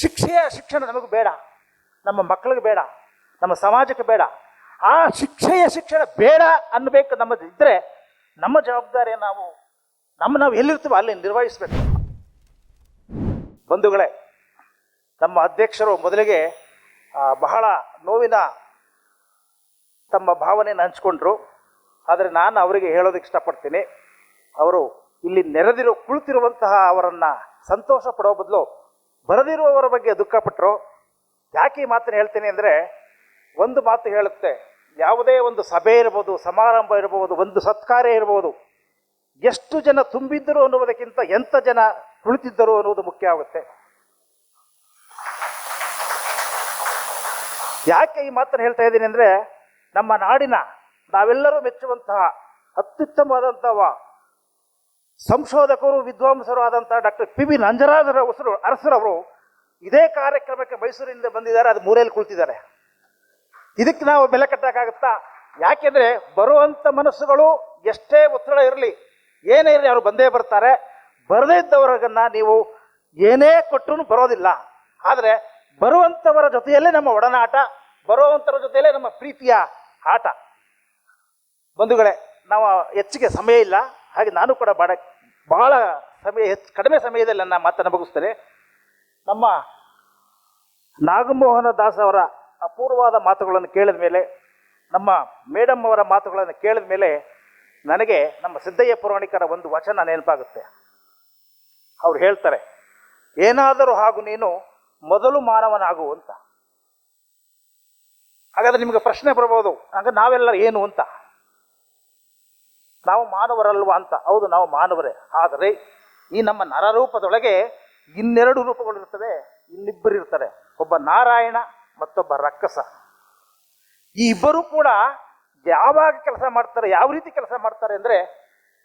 ಶಿಕ್ಷೆಯ ಶಿಕ್ಷಣ ನಮಗೆ ಬೇಡ. ನಮ್ಮ ಮಕ್ಕಳಿಗೆ ಬೇಡ. ನಮ್ಮ ಸಮಾಜಕ್ಕೆ ಬೇಡ. ಆ ಶಿಕ್ಷೆಯ ಶಿಕ್ಷಣ ಬೇಡ ಅನ್ನಬೇಕು ನಮ್ಮದು ಇದ್ದರೆ ನಮ್ಮ ಜವಾಬ್ದಾರಿ ನಾವು, ನಮ್ಮ ನಾವು ಎಲ್ಲಿರ್ತೀವೋ ಅಲ್ಲಿ ನಿರ್ವಹಿಸಬೇಕು. ಬಂಧುಗಳೇ, ನಮ್ಮ ಅಧ್ಯಕ್ಷರು ಮೊದಲಿಗೆ ಬಹಳ ನೋವಿನ ತಮ್ಮ ಭಾವನೆಯನ್ನು ಹಂಚ್ಕೊಂಡ್ರು. ಆದರೆ ನಾನು ಅವರಿಗೆ ಹೇಳೋದಕ್ಕೆ ಇಷ್ಟಪಡ್ತೀನಿ. ಅವರು ಇಲ್ಲಿ ನೆರೆದಿರೋ ಕುಳಿತಿರುವಂತಹ ಅವರನ್ನು ಸಂತೋಷ ಪಡೋ ಬದಲು ಬರದಿರುವವರ ಬಗ್ಗೆ ದುಃಖಪಟ್ಟರು ಯಾಕೆ ಈ ಮಾತನ್ನು ಹೇಳ್ತೀನಿ ಅಂದರೆ ಒಂದು ಮಾತು ಹೇಳುತ್ತೆ, ಯಾವುದೇ ಒಂದು ಸಭೆ ಇರ್ಬೋದು, ಸಮಾರಂಭ ಇರ್ಬೋದು, ಒಂದು ಸತ್ಕಾರ ಇರ್ಬೋದು, ಎಷ್ಟು ಜನ ತುಂಬಿದ್ದರು ಅನ್ನುವುದಕ್ಕಿಂತ ಎಂಥ ಜನ ಕುಳಿತಿದ್ದರು ಅನ್ನುವುದು ಮುಖ್ಯ ಆಗುತ್ತೆ. ಯಾಕೆ ಈ ಮಾತನ್ನು ಹೇಳ್ತಾ ಇದ್ದೀನಿ ಅಂದರೆ ನಮ್ಮ ನಾಡಿನ ನಾವೆಲ್ಲರೂ ಮೆಚ್ಚುವಂತಹ ಅತ್ಯುತ್ತಮವಾದಂತಹ ಸಂಶೋಧಕರು ವಿದ್ವಾಂಸರು ಆದಂಥ ಡಾಕ್ಟರ್ ಪಿ ಬಿ ನಂಜರಾಜರ ಹೆಸರು, ಅರಸರವರು ಇದೇ ಕಾರ್ಯಕ್ರಮಕ್ಕೆ ಮೈಸೂರಿನಿಂದ ಬಂದಿದ್ದಾರೆ, ಅದು ಮೂಲೆಯಲ್ಲಿ ಕುಳಿತಿದ್ದಾರೆ. ಇದಕ್ಕೆ ನಾವು ಬೆಲೆ ಕಟ್ಟಕ್ಕಾಗುತ್ತಾ? ಯಾಕೆಂದ್ರೆ ಬರುವಂತ ಮನಸ್ಸುಗಳು ಎಷ್ಟೇ ಒತ್ತಡ ಇರಲಿ, ಏನೇ ಇರಲಿ ಅವರು ಬಂದೇ ಬರ್ತಾರೆ. ಬರದೇ ಇದ್ದವರನ್ನ ನೀವು ಏನೇ ಕೊಟ್ಟರು ಬರೋದಿಲ್ಲ. ಆದರೆ ಬರುವಂಥವರ ಜೊತೆಯಲ್ಲೇ ನಮ್ಮ ಒಡನಾಟ ಬರುವಂಥವರ ಜೊತೆಯಲ್ಲೇ ನಮ್ಮ ಪ್ರೀತಿಯ ಆಟ. ಬಂಧುಗಳೇ, ನಾವು ಹೆಚ್ಚಿಗೆ ಸಮಯ ಇಲ್ಲ. ಹಾಗೆ ನಾನು ಕೂಡ ಬಹಳ ಬಹಳ ಸಮಯ ಹೆಚ್ಚು, ಕಡಿಮೆ ಸಮಯದಲ್ಲಿ ನನ್ನ ಮಾತನ್ನು ಮುಗಿಸ್ತೇನೆ. ನಮ್ಮ ನಾಗಮೋಹನ ದಾಸ್ ಅವರ ಅಪೂರ್ವವಾದ ಮಾತುಗಳನ್ನು ಕೇಳಿದ ಮೇಲೆ, ನಮ್ಮ ಮೇಡಮ್ ಅವರ ಮಾತುಗಳನ್ನು ಕೇಳಿದ ಮೇಲೆ ನನಗೆ ನಮ್ಮ ಸಿದ್ದಯ್ಯ ಪುರಾಣಿಕರ ಒಂದು ವಚನ ನೆನಪಾಗುತ್ತೆ. ಅವ್ರು ಹೇಳ್ತಾರೆ, ಏನಾದರೂ ಹಾಗೂ ನೀನು ಮೊದಲು ಮಾನವನಾಗು ಅಂತ. ಹಾಗಾದ್ರೆ ನಿಮಗೆ ಪ್ರಶ್ನೆ ಬರ್ಬೋದು, ಹಾಗೆ ನಾವೆಲ್ಲ ಏನು ಅಂತ. ನಾವು ಮಾನವರಲ್ವ ಅಂತ. ಹೌದು, ನಾವು ಮಾನವರೇ. ಆದರೆ ಈ ನಮ್ಮ ನರರೂಪದೊಳಗೆ ಇನ್ನೆರಡು ರೂಪಗಳು ಇರ್ತವೆ, ಇನ್ನಿಬ್ಬರು ಇರ್ತಾರೆ. ಒಬ್ಬ ನಾರಾಯಣ, ಮತ್ತೊಬ್ಬ ರಕ್ಕಸ. ಈ ಇಬ್ಬರು ಕೂಡ ಯಾವಾಗ ಕೆಲಸ ಮಾಡ್ತಾರೆ, ಯಾವ ರೀತಿ ಕೆಲಸ ಮಾಡ್ತಾರೆ ಅಂದರೆ,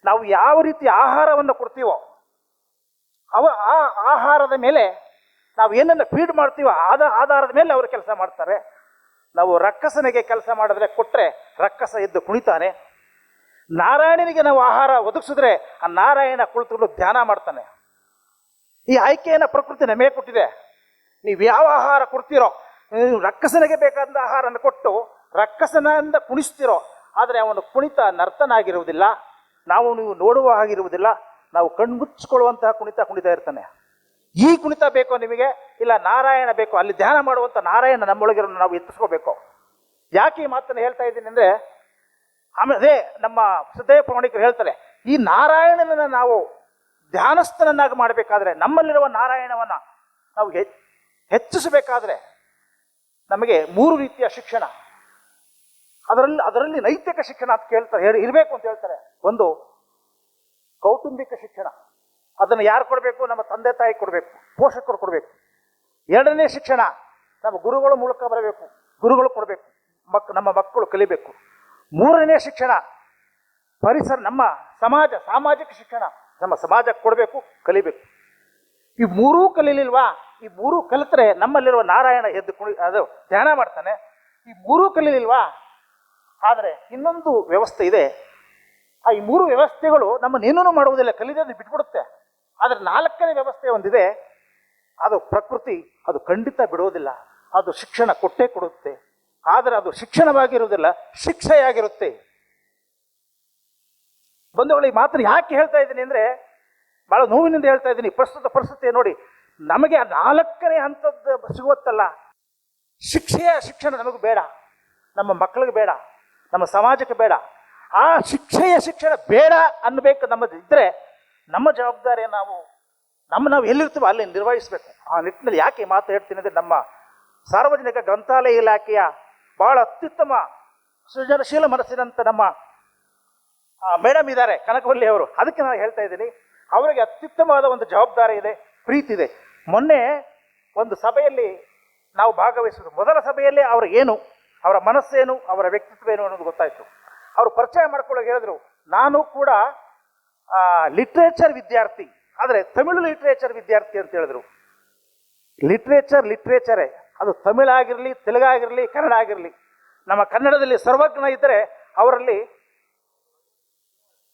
ನಾವು ಯಾವ ರೀತಿ ಆಹಾರವನ್ನು ಕೊಡ್ತೀವೋ, ಅವ ಆ ಆಹಾರದ ಮೇಲೆ ನಾವು ಏನನ್ನು ಫೀಡ್ ಮಾಡ್ತೀವೋ, ಆದ ಆಧಾರದ ಮೇಲೆ ಅವರು ಕೆಲಸ ಮಾಡ್ತಾರೆ. ನಾವು ರಕ್ಕಸನಿಗೆ ಕೆಲಸ ಮಾಡಿದ್ರೆ ಕೊಟ್ಟರೆ ರಕ್ಕಸ ಎದ್ದು ಕುಣಿತಾನೆ ನಾರಾಯಣನಿಗೆ ನಾವು ಆಹಾರ ಒದಗಿಸಿದ್ರೆ ಆ ನಾರಾಯಣ ಕುಳಿತುಕೊಂಡು ಧ್ಯಾನ ಮಾಡ್ತಾನೆ. ಈ ಆಯ್ಕೆಯನ್ನು ಪ್ರಕೃತಿ ನಮಗೆ ಕೊಟ್ಟಿದೆ. ನೀವು ಯಾವ ಆಹಾರ ಕೊಡ್ತೀರೋ ರಕ್ಕಸನಿಗೆ ಬೇಕಾದ ಆಹಾರನ ಕೊಟ್ಟು ರಕ್ಕಸನಿಂದ ಕುಣಿಸ್ತಿರೋ, ಆದರೆ ಅವನು ಕುಣಿತ ನರ್ತನಾಗಿರುವುದಿಲ್ಲ. ನಾವು ನೀವು ನೋಡುವ ಹಾಗಿರುವುದಿಲ್ಲ. ನಾವು ಕಣ್ಮುಚ್ಚಿಕೊಳ್ಳುವಂತಹ ಕುಣಿತ ಕುಣಿತ ಇರ್ತಾನೆ. ಈ ಕುಣಿತ ಬೇಕೋ ನಿಮಗೆ, ಇಲ್ಲ ನಾರಾಯಣ ಬೇಕೋ, ಅಲ್ಲಿ ಧ್ಯಾನ ಮಾಡುವಂಥ ನಾರಾಯಣ ನಮ್ಮೊಳಗಿರೋ ನಾವು ಎತ್ತಿಸ್ಕೋಬೇಕು ಯಾಕೆ ಈ ಮಾತನ್ನು ಹೇಳ್ತಾ ಇದ್ದೀನಿ ಅಂದರೆ ಆಮೇಲೆ ಅದೇ ನಮ್ಮ ಸದೇ ಪೌಣಿಕರು ಹೇಳ್ತಾರೆ, ಈ ನಾರಾಯಣನನ್ನು ನಾವು ಧ್ಯಾನಸ್ಥನನ್ನಾಗಿ ಮಾಡಬೇಕಾದ್ರೆ ನಮ್ಮಲ್ಲಿರುವ ನಾರಾಯಣವನ್ನು ನಾವು ಹೆ- ಹೆಚ್ಚಿಸಬೇಕಾದ್ರೆ ನಮಗೆ ಮೂರು ರೀತಿಯ ಶಿಕ್ಷಣ. ಅದರಲ್ಲಿ ಅದರಲ್ಲಿ ನೈತಿಕ ಶಿಕ್ಷಣ ಅಂತ ಕೇಳ್ತಾರೆ ಇರಬೇಕು ಅಂತ ಹೇಳ್ತಾರೆ. ಒಂದು, ಕೌಟುಂಬಿಕ ಶಿಕ್ಷಣ. ಅದನ್ನು ಯಾರು ಕೊಡಬೇಕು? ನಮ್ಮ ತಂದೆ ತಾಯಿ ಕೊಡಬೇಕು, ಪೋಷಕರು ಕೊಡಬೇಕು. ಎರಡನೇ ಶಿಕ್ಷಣ, ನಮ್ಮ ಗುರುಗಳ ಮೂಲಕ ಬರಬೇಕು, ಗುರುಗಳು ಕೊಡಬೇಕು, ಮಕ್, ನಮ್ಮ ಮಕ್ಕಳು ಕಲಿಬೇಕು. ಮೂರನೇ ಶಿಕ್ಷಣ. ಪರಿಸರ, ನಮ್ಮ ಸಮಾಜ, ಸಾಮಾಜಿಕ ಶಿಕ್ಷಣ. ನಮ್ಮ ಸಮಾಜಕ್ಕೆ ಕೊಡಬೇಕು, ಕಲಿಬೇಕು. ಈ ಮೂರೂ ಕಲೀಲಿಲ್ವಾ? ಈ ಮೂರೂ ಕಲಿತ್ರೆ ನಮ್ಮಲ್ಲಿರುವ ನಾರಾಯಣ ಎದ್ದು ಕುಣಿ ಅದು ಧ್ಯಾನ ಮಾಡ್ತಾನೆ. ಈ ಮೂರೂ ಕಲೀಲಿಲ್ವಾ? ಆದರೆ ಇನ್ನೊಂದು ವ್ಯವಸ್ಥೆ ಇದೆ. ಆ ಈ ಮೂರು ವ್ಯವಸ್ಥೆಗಳು ನಮ್ಮನ್ನೇನೂ ಮಾಡುವುದಿಲ್ಲ ಅದು ಬಿಟ್ಬಿಡುತ್ತೆ. ಆದರೆ ನಾಲ್ಕನೇ ವ್ಯವಸ್ಥೆ ಒಂದಿದೆ. ಅದು ಪ್ರಕೃತಿ, ಅದು ಖಂಡಿತ ಬಿಡೋದಿಲ್ಲ ಅದು ಶಿಕ್ಷಣ ಕೊಟ್ಟೇ ಕೊಡುತ್ತೆ. ಆದರೆ ಅದು ಶಿಕ್ಷಣವಾಗಿರುವುದಿಲ್ಲ, ಶಿಕ್ಷೆಯಾಗಿರುತ್ತೆ. ಈ ಮಾತನ್ನು ಯಾಕೆ ಹೇಳ್ತಾ ಇದ್ದೀನಿ ಅಂದರೆ ಭಾಳ ನೋವಿನಿಂದ ಹೇಳ್ತಾ ಇದ್ದೀನಿ, ಪ್ರಸ್ತುತ ಪರಿಸ್ಥಿತಿ ನೋಡಿ, ನಮಗೆ ಆ ನಾಲ್ಕನೇ ಹಂತದ್ದು ಸಿಗುವತ್ತಲ್ಲ. ಶಿಕ್ಷೆಯ ಶಿಕ್ಷಣ ನಮಗೆ ಬೇಡ, ನಮ್ಮ ಮಕ್ಕಳಿಗೆ ಬೇಡ, ನಮ್ಮ ಸಮಾಜಕ್ಕೆ ಬೇಡ. ಆ ಶಿಕ್ಷೆಯ ಶಿಕ್ಷಣ ಬೇಡ ಅನ್ನಬೇಕು ನಮ್ಮದು ಇದ್ದರೆ ನಮ್ಮ ಜವಾಬ್ದಾರಿ ನಾವು, ನಮ್ಮ ನಾವು ಎಲ್ಲಿರ್ತೀವೋ ಅಲ್ಲಿ ನಿರ್ವಹಿಸಬೇಕು. ಆ ನಿಟ್ಟಿನಲ್ಲಿ ಯಾಕೆ ಮಾತು ಹೇಳ್ತೀನಿ ಅಂದರೆ, ನಮ್ಮ ಸಾರ್ವಜನಿಕ ಗ್ರಂಥಾಲಯ ಇಲಾಖೆಯ ಬಹಳ ಅತ್ಯುತ್ತಮ ಸೃಜನಶೀಲ ಮನಸ್ಸಿನಂತ ನಮ್ಮ ಮೇಡಮ್ ಇದ್ದಾರೆ, ಕನಕವಲ್ಲಿ ಅವರು. ಅದಕ್ಕೆ ನಾನು ಹೇಳ್ತಾ ಇದ್ದೀನಿ, ಅವರಿಗೆ ಅತ್ಯುತ್ತಮವಾದ ಒಂದು ಜವಾಬ್ದಾರಿ ಇದೆ, ಪ್ರೀತಿ ಇದೆ. ಮೊನ್ನೆ ಒಂದು ಸಭೆಯಲ್ಲಿ ನಾವು ಭಾಗವಹಿಸಿದ್ರು ಮೊದಲ ಸಭೆಯಲ್ಲಿ ಅವರ ಏನು, ಅವರ ಮನಸ್ಸೇನು, ಅವರ ವ್ಯಕ್ತಿತ್ವ ಏನು ಅನ್ನೋದು ಗೊತ್ತಾಯಿತು. ಅವರು ಪರಿಚಯ ಮಾಡ್ಕೊಳ್ಳೋಕೆ ಹೇಳಿದ್ರು, ನಾನು ಕೂಡ ಲಿಟ್ರೇಚರ್ ವಿದ್ಯಾರ್ಥಿ. ಆದರೆ ತಮಿಳು ಲಿಟ್ರೇಚರ್ ವಿದ್ಯಾರ್ಥಿ ಅಂತ ಹೇಳಿದ್ರು. ಲಿಟ್ರೇಚರ್ ಲಿಟ್ರೇಚರೇ. ಅದು ತಮಿಳಾಗಿರಲಿ ತೆಲುಗಾಗಿರಲಿ ಕನ್ನಡ ಆಗಿರಲಿ. ನಮ್ಮ ಕನ್ನಡದಲ್ಲಿ ಸರ್ವಜ್ಞ ಇದ್ದರೆ ಅವರಲ್ಲಿ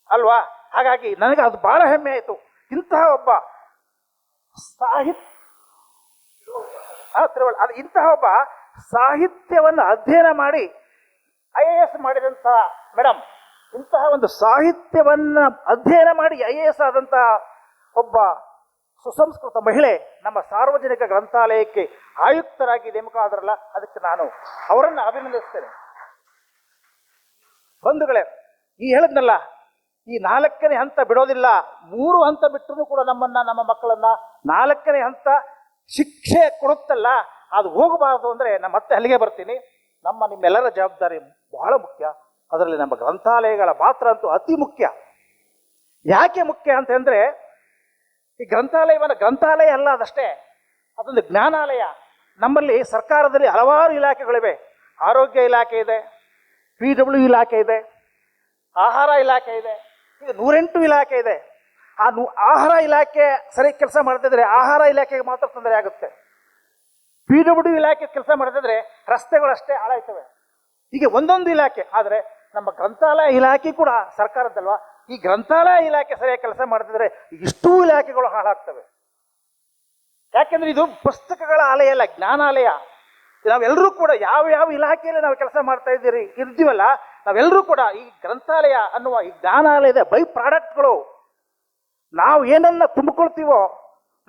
ಅಲ್ವಾ? ಹಾಗಾಗಿ ನನಗೆ ಅದು ಬಹಳ ಹೆಮ್ಮೆ ಆಯಿತು. ಇಂತಹ ಒಬ್ಬ ಸಾಹಿತ್ಯ ಅದು ಇಂತಹ ಒಬ್ಬ ಸಾಹಿತ್ಯವನ್ನು ಅಧ್ಯಯನ ಮಾಡಿ ಐ ಎ ಎಸ್ ಮಾಡಿದಂತಹ ಮೇಡಮ್ ಇಂತಹ ಒಂದು ಸಾಹಿತ್ಯವನ್ನು ಅಧ್ಯಯನ ಮಾಡಿ ಐ ಎ ಎಸ್ ಆದಂತಹ ಒಬ್ಬ ಸುಸಂಸ್ಕೃತ ಮಹಿಳೆ ನಮ್ಮ ಸಾರ್ವಜನಿಕ ಗ್ರಂಥಾಲಯಕ್ಕೆ ಆಯುಕ್ತರಾಗಿ ನೇಮಕ ಆದ್ರಲ್ಲ ಅದಕ್ಕೆ ನಾನು ಅವರನ್ನು ಅಭಿನಂದಿಸ್ತೇನೆ. ಬಂಧುಗಳೇ, ಈ ಹೇಳಿದ್ನಲ್ಲ, ಈ ನಾಲ್ಕನೇ ಹಂತ ಬಿಡೋದಿಲ್ಲ, ಮೂರು ಹಂತ ಬಿಟ್ಟರೂ ಕೂಡ ನಮ್ಮನ್ನ, ನಮ್ಮ ಮಕ್ಕಳನ್ನ ನಾಲ್ಕನೇ ಹಂತ ಶಿಕ್ಷೆ ಕೊಡುತ್ತಲ್ಲ, ಅದು ಹೋಗಬಾರದು ಅಂದ್ರೆ ನಾನು ಮತ್ತೆ ಅಲ್ಲಿಗೆ ಬರ್ತೀನಿ. ನಮ್ಮ ನಿಮ್ಮೆಲ್ಲರ ಜವಾಬ್ದಾರಿ ಬಹಳ ಮುಖ್ಯ. ಅದರಲ್ಲಿ ನಮ್ಮ ಗ್ರಂಥಾಲಯಗಳ ಪಾತ್ರ ಅಂತೂ ಅತಿ ಮುಖ್ಯ. ಯಾಕೆ ಮುಖ್ಯ ಅಂತಂದ್ರೆ ಈ ಗ್ರಂಥಾಲಯವನ್ನು ಗ್ರಂಥಾಲಯ ಅಲ್ಲ ಅದಷ್ಟೇ, ಅದೊಂದು ಜ್ಞಾನಾಲಯ. ನಮ್ಮಲ್ಲಿ ಸರ್ಕಾರದಲ್ಲಿ ಹಲವಾರು ಇಲಾಖೆಗಳಿವೆ. ಆರೋಗ್ಯ ಇಲಾಖೆ ಇದೆ, ಪಿ ಡಬ್ಲ್ಯೂ ಇಲಾಖೆ ಇದೆ, ಆಹಾರ ಇಲಾಖೆ ಇದೆ, ಈಗ ನೂರೆಂಟು ಇಲಾಖೆ ಇದೆ. ಆ ನೂ, ಆಹಾರ ಇಲಾಖೆ ಸರಿ ಕೆಲಸ ಮಾಡ್ತಿದ್ರೆ ಆಹಾರ ಇಲಾಖೆಗೆ ಮಾತ್ರ ತೊಂದರೆ ಆಗುತ್ತೆ. ಪಿ ಡಬ್ಲ್ಯೂ ಇಲಾಖೆ ಕೆಲಸ ಮಾಡ್ತಿದ್ರೆ ರಸ್ತೆಗಳಷ್ಟೇ ಹಾಳಾಯ್ತವೆ. ಹೀಗೆ ಒಂದೊಂದು ಇಲಾಖೆ, ಆದರೆ ನಮ್ಮ ಗ್ರಂಥಾಲಯ ಇಲಾಖೆ ಕೂಡ ಸರ್ಕಾರದ್ದಲ್ವಾ? ಈ ಗ್ರಂಥಾಲಯ ಇಲಾಖೆ ಸರಿಯಾಗಿ ಕೆಲಸ ಮಾಡ್ತಿದ್ರೆ ಇಷ್ಟೂ ಇಲಾಖೆಗಳು ಹಾಳಾಗ್ತವೆ. ಯಾಕೆಂದ್ರೆ ಇದು ಪುಸ್ತಕಗಳ ಆಲಯ ಅಲ್ಲ, ಜ್ಞಾನಾಲಯ. ನಾವೆಲ್ಲರೂ ಕೂಡ ಯಾವ ಯಾವ ಇಲಾಖೆಯಲ್ಲಿ ನಾವು ಕೆಲಸ ಮಾಡ್ತಾ ಇದ್ದೀರಿ, ಇರ್ತೀವಲ್ಲ, ನಾವೆಲ್ಲರೂ ಕೂಡ ಈ ಗ್ರಂಥಾಲಯ ಅನ್ನುವ ಈ ಜ್ಞಾನಾಲಯದ ಬೈ ಪ್ರಾಡಕ್ಟ್ಗಳು, ನಾವು ಏನನ್ನ ತುಂಬಿಕೊಳ್ತೀವೋ,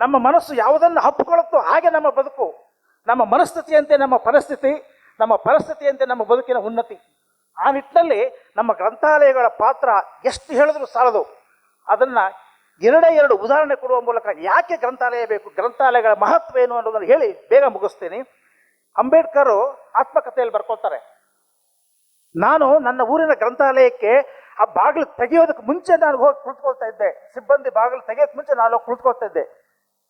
ನಮ್ಮ ಮನಸ್ಸು ಯಾವುದನ್ನು ಹಪ್ಪಿಕೊಳ್ಳುತ್ತೋ ಹಾಗೆ ನಮ್ಮ ಬದುಕು, ನಮ್ಮ ಮನಸ್ಥಿತಿಯಂತೆ ನಮ್ಮ ಪರಿಸ್ಥಿತಿ, ನಮ್ಮ ಪರಿಸ್ಥಿತಿಯಂತೆ ನಮ್ಮ ಬದುಕಿನ ಉನ್ನತಿ. ಆ ನಿಟ್ಟಿನಲ್ಲಿ ನಮ್ಮ ಗ್ರಂಥಾಲಯಗಳ ಪಾತ್ರ ಎಷ್ಟು ಹೇಳಿದ್ರು ಸಾಲದು. ಅದನ್ನ ಎರಡೇ ಎರಡು ಉದಾಹರಣೆ ಕೊಡುವ ಮೂಲಕ ಯಾಕೆ ಗ್ರಂಥಾಲಯ ಬೇಕು, ಗ್ರಂಥಾಲಯಗಳ ಮಹತ್ವ ಏನು ಅನ್ನೋದನ್ನು ಹೇಳಿ ಬೇಗ ಮುಗಿಸ್ತೀನಿ. ಅಂಬೇಡ್ಕರ್ ಆತ್ಮಕಥೆಯಲ್ಲಿ ಬರ್ಕೊಳ್ತಾರೆ. ನಾನು ನನ್ನ ಊರಿನ ಗ್ರಂಥಾಲಯಕ್ಕೆ ಆ ಬಾಗಿಲು ತೆಗೆಯೋದಕ್ಕೆ ಮುಂಚೆ ನಾನು ಹೋಗಿ ಕುಳಿತುಕೊಳ್ತಾ ಇದ್ದೆ. ಸಿಬ್ಬಂದಿ ಬಾಗಿಲು ತೆಗೆಯೋಕ್ಕೆ ಮುಂಚೆ ನಾನು ಹೋಗಿ ಕುಳಿತುಕೊಳ್ತಾ ಇದ್ದೆ.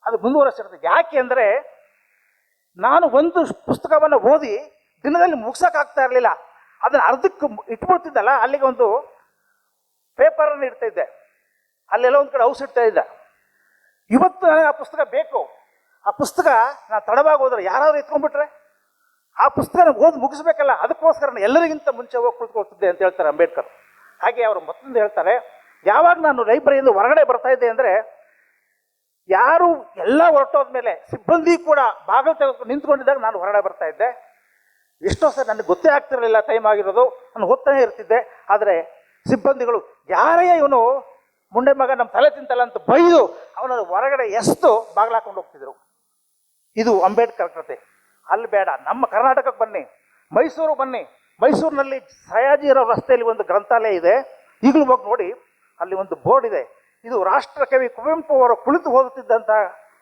ಅದು ಮುಂದುವರೆಸಿರುತ್ತೆ ಯಾಕೆ ಅಂದರೆ ನಾನು ಒಂದು ಪುಸ್ತಕವನ್ನು ಓದಿ ದಿನದಲ್ಲಿ ಮುಗ್ಸೋಕ್ಕಾಗ್ತಾ ಇರಲಿಲ್ಲ. ಅದನ್ನು ಅರ್ಧಕ್ಕೆ ಇಟ್ಬಿಡ್ತಿದ್ದಲ್ಲ, ಅಲ್ಲಿಗೆ ಒಂದು ಪೇಪರನ್ನು ಇಡ್ತಾ ಇದ್ದೆ. ಅಲ್ಲೆಲ್ಲ ಒಂದು ಕಡೆ ಔಸ್ ಇಡ್ತಾ ಇದ್ದೆ. ಇವತ್ತು ನನಗೆ ಆ ಪುಸ್ತಕ ಬೇಕು. ಆ ಪುಸ್ತಕ ನಾನು ತಡವಾಗಿ ಹೋದ್ರೆ ಯಾರಾದ್ರೂ ಎತ್ಕೊಂಡ್ಬಿಟ್ರೆ? ಆ ಪುಸ್ತಕ ಓದಿ ಮುಗಿಸ್ಬೇಕಲ್ಲ, ಅದಕ್ಕೋಸ್ಕರ ಎಲ್ಲರಿಗಿಂತ ಮುಂಚೆ ಹೋಗಿ ಕುಳಿತುಕೊಳ್ತಿದ್ದೆ ಅಂತ ಹೇಳ್ತಾರೆ ಅಂಬೇಡ್ಕರ್. ಹಾಗೆ ಅವರು ಮತ್ತೊಂದು ಹೇಳ್ತಾರೆ, ಯಾವಾಗ ನಾನು ಲೈಬ್ರರಿಯಿಂದ ಹೊರಗಡೆ ಬರ್ತಾ ಇದ್ದೆ ಅಂದರೆ, ಯಾರು ಎಲ್ಲ ಹೊರಟೋದ್ಮೇಲೆ ಸಿಬ್ಬಂದಿ ಕೂಡ ಬಾಗಿಲು ತೆಗೆದು ನಿಂತ್ಕೊಂಡಿದ್ದಾಗ ನಾನು ಹೊರಗಡೆ ಬರ್ತಾ ಇದ್ದೆ. ಎಷ್ಟೋ ಸರ್ ನನಗೆ ಗೊತ್ತೇ ಆಗ್ತಿರಲಿಲ್ಲ ಟೈಮ್ ಆಗಿರೋದು. ನಾನು ಓದ್ತಾನೆ ಇರ್ತಿದ್ದೆ. ಆದರೆ ಸಿಬ್ಬಂದಿಗಳು ಯಾರೇ ಇವನು? ಮುಂಡೆ ಮಗ ನಮ್ಮ ತಲೆ ತಿಂತಲ್ಲ ಅಂತ ಬೈದು ಅವನನ್ನು ಹೊರಗಡೆ ಎಷ್ಟು ಬಾಗಿಲು ಹಾಕೊಂಡು ಹೋಗ್ತಿದ್ರು. ಇದು ಅಂಬೇಡ್ಕರ್ ಕತೆ. ಅಲ್ಲಿ ಬೇಡ, ನಮ್ಮ ಕರ್ನಾಟಕಕ್ಕೆ ಬನ್ನಿ, ಮೈಸೂರು ಬನ್ನಿ. ಮೈಸೂರಿನಲ್ಲಿ ಸಯಾಜಿರೋ ರಸ್ತೆಯಲ್ಲಿ ಒಂದು ಗ್ರಂಥಾಲಯ ಇದೆ. ಈಗಲೂ ಹೋಗಿ ನೋಡಿ, ಅಲ್ಲಿ ಒಂದು ಬೋರ್ಡ್ ಇದೆ. ಇದು ರಾಷ್ಟ್ರಕವಿ ಕುವೆಂಪು ಅವರು ಕುಳಿತು ಓದುತ್ತಿದ್ದಂಥ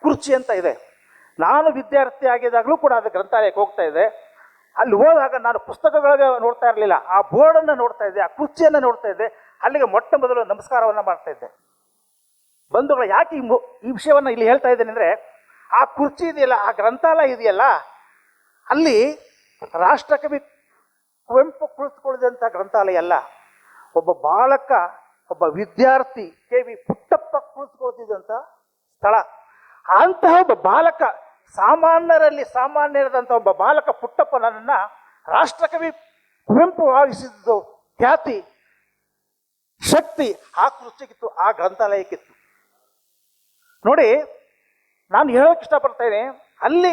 ಕುರ್ಚಿ ಅಂತ ಇದೆ. ನಾನು ವಿದ್ಯಾರ್ಥಿ ಆಗಿದ್ದಾಗಲೂ ಕೂಡ ಅದು ಗ್ರಂಥಾಲಯಕ್ಕೆ ಹೋಗ್ತಾ ಇದೆ. ಅಲ್ಲಿ ಹೋದಾಗ ನಾನು ಪುಸ್ತಕಗಳಿಗೆ ನೋಡ್ತಾ ಇರಲಿಲ್ಲ. ಆ ಬೋರ್ಡನ್ನು ನೋಡ್ತಾ ಇದ್ದೆ, ಆ ಕುರ್ಚಿಯನ್ನು ನೋಡ್ತಾ ಇದ್ದೆ. ಅಲ್ಲಿಗೆ ಮೊಟ್ಟ ಮೊದಲು ನಮಸ್ಕಾರವನ್ನು ಮಾಡ್ತಾ ಇದ್ದೆ. ಬಂಧುಗಳು, ಯಾಕೆ ಈ ವಿಷಯವನ್ನು ಇಲ್ಲಿ ಹೇಳ್ತಾ ಇದ್ದೇನೆ ಅಂದರೆ, ಆ ಕುರ್ಚಿ ಇದೆಯಲ್ಲ, ಆ ಗ್ರಂಥಾಲಯ ಇದೆಯಲ್ಲ, ಅಲ್ಲಿ ರಾಷ್ಟ್ರಕವಿ ಕುವೆಂಪು ಕುಳಿತುಕೊಳ್ಳಿದಂಥ ಗ್ರಂಥಾಲಯ ಅಲ್ಲ. ಒಬ್ಬ ಬಾಲಕ, ಒಬ್ಬ ವಿದ್ಯಾರ್ಥಿ ಕೆ ವಿ ಪುಟ್ಟಪ್ಪ ಕುಳಿತುಕೊಳ್ತಿದ್ದಂಥ ಸ್ಥಳ. ಅಂತಹ ಒಬ್ಬ ಬಾಲಕ ಸಾಮಾನ್ಯರಲ್ಲಿ ಸಾಮಾನ್ಯರಾದಂಥ ಒಬ್ಬ ಬಾಲಕ ಪುಟ್ಟಪ್ಪ ನನ್ನನ್ನು ರಾಷ್ಟ್ರಕವಿ ಕುವೆಂಪು ಭಾವಿಸಿದ್ದು ಖ್ಯಾತಿ, ಶಕ್ತಿ ಆ ಕೃತಿಗಿತ್ತು ಆ ಗ್ರಂಥಾಲಯಕ್ಕಿತ್ತು. ನೋಡಿ, ನಾನು ಹೇಳೋಕೆ ಇಷ್ಟಪಡ್ತೇನೆ ಅಲ್ಲಿ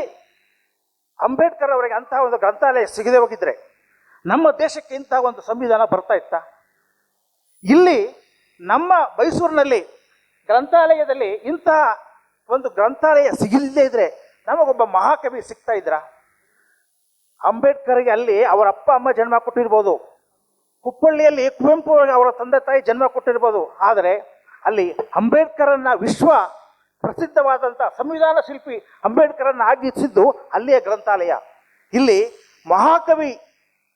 ಅಂಬೇಡ್ಕರ್ ಅವರಿಗೆ ಅಂತಹ ಒಂದು ಗ್ರಂಥಾಲಯ ಸಿಗದೆ ಹೋಗಿದ್ರೆ ನಮ್ಮ ದೇಶಕ್ಕೆ ಇಂತಹ ಒಂದು ಸಂವಿಧಾನ ಬರ್ತಾ ಇತ್ತ? ಇಲ್ಲಿ ನಮ್ಮ ಮೈಸೂರಿನಲ್ಲಿ ಗ್ರಂಥಾಲಯದಲ್ಲಿ ಇಂತಹ ಒಂದು ಗ್ರಂಥಾಲಯ ಸಿಗಿಲ್ಲದೇ ಇದ್ರೆ ನಮಗೊಬ್ಬ ಮಹಾಕವಿ ಸಿಗ್ತಾ ಇದ್ರ? ಅಂಬೇಡ್ಕರ್ಗೆ ಅಲ್ಲಿ ಅವರ ಅಪ್ಪ, ಅಮ್ಮ ಜನ್ಮ ಕೊಟ್ಟಿರ್ಬೋದು. ಕುಪ್ಪಳ್ಳಿಯಲ್ಲಿ ಕುವೆಂಪು ಅವರ ತಂದೆ ತಾಯಿ ಜನ್ಮ ಕೊಟ್ಟಿರ್ಬೋದು. ಆದರೆ ಅಲ್ಲಿ ಅಂಬೇಡ್ಕರನ್ನ ವಿಶ್ವ ಪ್ರಸಿದ್ಧವಾದಂಥ ಸಂವಿಧಾನ ಶಿಲ್ಪಿ ಅಂಬೇಡ್ಕರನ್ನ ಆಗಿಸಿದ್ದು ಅಲ್ಲಿಯ ಗ್ರಂಥಾಲಯ. ಇಲ್ಲಿ ಮಹಾಕವಿ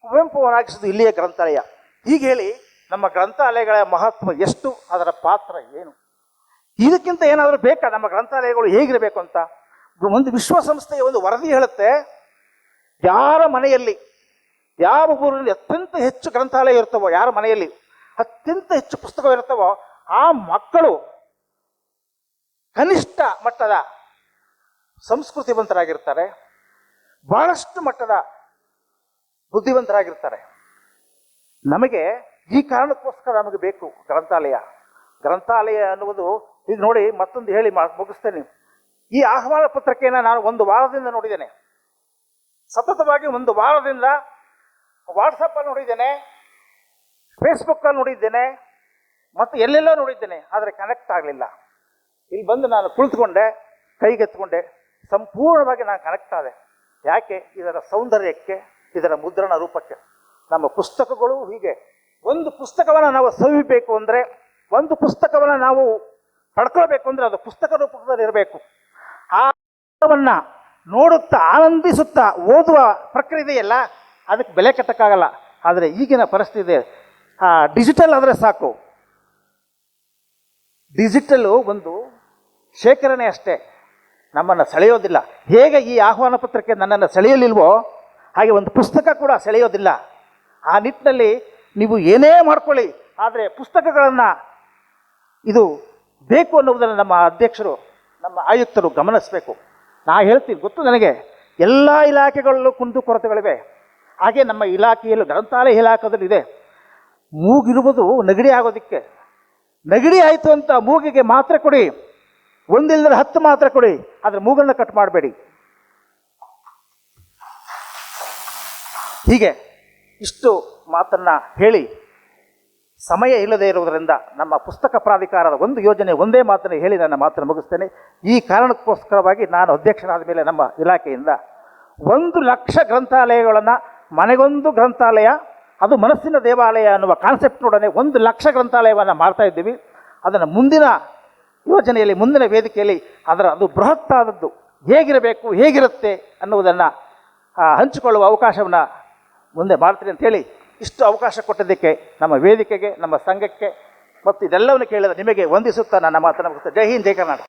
ಕುವೆಂಪು ಅವರಾಗಿಸಿದ್ದು ಇಲ್ಲಿಯ ಗ್ರಂಥಾಲಯ. ಹೀಗೆ ಹೇಳಿ ನಮ್ಮ ಗ್ರಂಥಾಲಯಗಳ ಮಹತ್ವ ಎಷ್ಟು, ಅದರ ಪಾತ್ರ ಏನು? ಇದಕ್ಕಿಂತ ಏನಾದರೂ ಬೇಕಾ? ನಮ್ಮ ಗ್ರಂಥಾಲಯಗಳು ಹೇಗಿರಬೇಕು ಅಂತ? ಒಂದು ವಿಶ್ವಸಂಸ್ಥೆಯ ಒಂದು ವರದಿ ಹೇಳುತ್ತೆ, ಯಾರ ಮನೆಯಲ್ಲಿ, ಯಾವ ಊರಲ್ಲಿ ಅತ್ಯಂತ ಹೆಚ್ಚು ಗ್ರಂಥಾಲಯ ಇರ್ತವೋ ಯಾರ ಮನೆಯಲ್ಲಿ ಅತ್ಯಂತ ಹೆಚ್ಚು ಪುಸ್ತಕ ಇರ್ತವೋ ಆ ಮಕ್ಕಳು ಕನಿಷ್ಠ ಮಟ್ಟದ ಸಂಸ್ಕೃತಿವಂತರಾಗಿರ್ತಾರೆ, ಬಹಳಷ್ಟು ಮಟ್ಟದ ಬುದ್ಧಿವಂತರಾಗಿರ್ತಾರೆ. ನಮಗೆ ಈ ಕಾರಣಕ್ಕೋಸ್ಕರ ನಮಗೆ ಬೇಕು ಗ್ರಂಥಾಲಯ. ಗ್ರಂಥಾಲಯ ಅನ್ನುವುದು, ಈಗ ನೋಡಿ ಮತ್ತೊಂದು ಹೇಳಿ ಮುಗಿಸ್ತೇನೆ. ಈ ಆಹ್ವಾನ ಪತ್ರಿಕೆಯನ್ನು ನಾನು ಒಂದು ವಾರದಿಂದ ನೋಡಿದ್ದೇನೆ. ಸತತವಾಗಿ ಒಂದು ವಾರದಿಂದ ವಾಟ್ಸಪ್ಪಲ್ಲಿ ನೋಡಿದ್ದೇನೆ ಫೇಸ್ಬುಕ್ಕಲ್ಲಿ ನೋಡಿದ್ದೇನೆ, ಮತ್ತು ಎಲ್ಲೆಲ್ಲೋ ನೋಡಿದ್ದೇನೆ, ಆದರೆ ಕನೆಕ್ಟ್ ಆಗಲಿಲ್ಲ. ಇಲ್ಲಿ ಬಂದು ನಾನು ಕುಳಿತುಕೊಂಡೆ ಕೈಗೆತ್ಕೊಂಡೆ ಸಂಪೂರ್ಣವಾಗಿ ನಾನು ಕನೆಕ್ಟ್ ಆದೆ. ಯಾಕೆ? ಇದರ ಸೌಂದರ್ಯಕ್ಕೆ, ಇದರ ಮುದ್ರಣ ರೂಪಕ್ಕೆ. ನಮ್ಮ ಪುಸ್ತಕಗಳು ಹೀಗೆ. ಒಂದು ಪುಸ್ತಕವನ್ನು ನಾವು ಸವಿಬೇಕು ಅಂದರೆ, ಒಂದು ಪುಸ್ತಕವನ್ನು ನಾವು ಪಡ್ಕೊಳ್ಬೇಕು ಅಂದರೆ ಅದು ಪುಸ್ತಕ ರೂಪದಲ್ಲಿ ಇರಬೇಕು. ನೋಡುತ್ತಾ ಆನಂದಿಸುತ್ತಾ ಓದುವ ಪ್ರಕ್ರಿಯೆ ಇದೆಯಲ್ಲ ಅದಕ್ಕೆ ಬೆಲೆ ಕಟ್ಟಕ್ಕಾಗಲ್ಲ. ಆದರೆ ಈಗಿನ ಪರಿಸ್ಥಿತಿ ಡಿಜಿಟಲ್ ಆದರೆ ಸಾಕು. ಡಿಜಿಟಲ್ಲು ಒಂದು ಶೇಖರಣೆ ಅಷ್ಟೇ. ನಮ್ಮನ್ನು ಸೆಳೆಯೋದಿಲ್ಲ. ಹೇಗೆ ಈ ಆಹ್ವಾನ ಪತ್ರಕ್ಕೆ ನನ್ನನ್ನು ಸೆಳೆಯಲಿಲ್ವೋ, ಹಾಗೆ ಒಂದು ಪುಸ್ತಕ ಕೂಡ ಸೆಳೆಯೋದಿಲ್ಲ. ಆ ನಿಟ್ಟಿನಲ್ಲಿ ನೀವು ಏನೇ ಮಾಡ್ಕೊಳ್ಳಿ, ಆದರೆ ಪುಸ್ತಕಗಳನ್ನು ಇದು ಬೇಕು ಅನ್ನುವುದನ್ನು ನಮ್ಮ ಅಧ್ಯಕ್ಷರು, ನಮ್ಮ ಆಯುಕ್ತರು ಗಮನಿಸಬೇಕು. ನಾ ಹೇಳ್ತೀನಿ, ಗೊತ್ತು ನನಗೆ? ಎಲ್ಲ ಇಲಾಖೆಗಳಲ್ಲೂ ಕುಂದು ಕೊರತೆಗಳಿವೆ. ಹಾಗೆ ನಮ್ಮ ಇಲಾಖೆಯಲ್ಲೂ ಗ್ರಂಥಾಲಯ ಇಲಾಖೆದಲ್ಲಿ ಇದೆ. ಮೂಗಿರುವುದು ನೆಗಡಿ ಆಗೋದಕ್ಕೆ. ನೆಗಡಿ ಆಯಿತು ಅಂತ ಮೂಗಿಗೆ ಮಾತ್ರೆ ಕೊಡಿ. ಒಂದಿಲ್ಲದ ಹತ್ತು ಮಾತ್ರೆ ಕೊಡಿ. ಆದರೆ ಮೂಗನ್ನು ಕಟ್ ಮಾಡಬೇಡಿ. ಹೀಗೆ ಇಷ್ಟು ಮಾತನ್ನು ಹೇಳಿ ಸಮಯ ಇಲ್ಲದೆ ಇರುವುದರಿಂದ ನಮ್ಮ ಪುಸ್ತಕ ಪ್ರಾಧಿಕಾರದ ಒಂದು ಯೋಜನೆ ಒಂದೇ ಮಾತನ್ನು ಹೇಳಿ ನನ್ನ ಮಾತನ್ನು ಮುಗಿಸ್ತೇನೆ. ಈ ಕಾರಣಕ್ಕೋಸ್ಕರವಾಗಿ ನಾನು ಅಧ್ಯಕ್ಷನಾದ ಮೇಲೆ ನಮ್ಮ ಇಲಾಖೆಯಿಂದ ಒಂದು ಲಕ್ಷ ಗ್ರಂಥಾಲಯಗಳನ್ನು, ಮನೆಗೊಂದು ಗ್ರಂಥಾಲಯ, ಅದು ಮನಸ್ಸಿನ ದೇವಾಲಯ ಅನ್ನುವ ಕಾನ್ಸೆಪ್ಟ್ನೊಡನೆ ಒಂದು ಲಕ್ಷ ಗ್ರಂಥಾಲಯವನ್ನು ಮಾಡ್ತಾ ಇದ್ದೀವಿ. ಅದನ್ನು ಮುಂದಿನ ಯೋಜನೆಯಲ್ಲಿ, ಮುಂದಿನ ವೇದಿಕೆಯಲ್ಲಿ ಅದರ ಅದು ಬೃಹತ್ತಾದದ್ದು ಹೇಗಿರಬೇಕು, ಹೇಗಿರುತ್ತೆ ಅನ್ನುವುದನ್ನು ಹಂಚಿಕೊಳ್ಳುವ ಅವಕಾಶವನ್ನು ಮುಂದೆ ಮಾಡ್ತೀನಿ ಅಂತೇಳಿ ಇಷ್ಟು ಅವಕಾಶ ಕೊಟ್ಟಿದ್ದಕ್ಕೆ ನಮ್ಮ ವೇದಿಕೆಗೆ, ನಮ್ಮ ಸಂಘಕ್ಕೆ, ಮತ್ತು ಇದೆಲ್ಲವನ್ನು ಕೇಳಿದ ನಿಮಗೆ ವಂದಿಸುತ್ತಾ ನನ್ನ ಮುಗಿಸ್ತೇನೆ ಜೈ ಹಿಂದ್, ಜೈ ಕರ್ನಾಟಕ.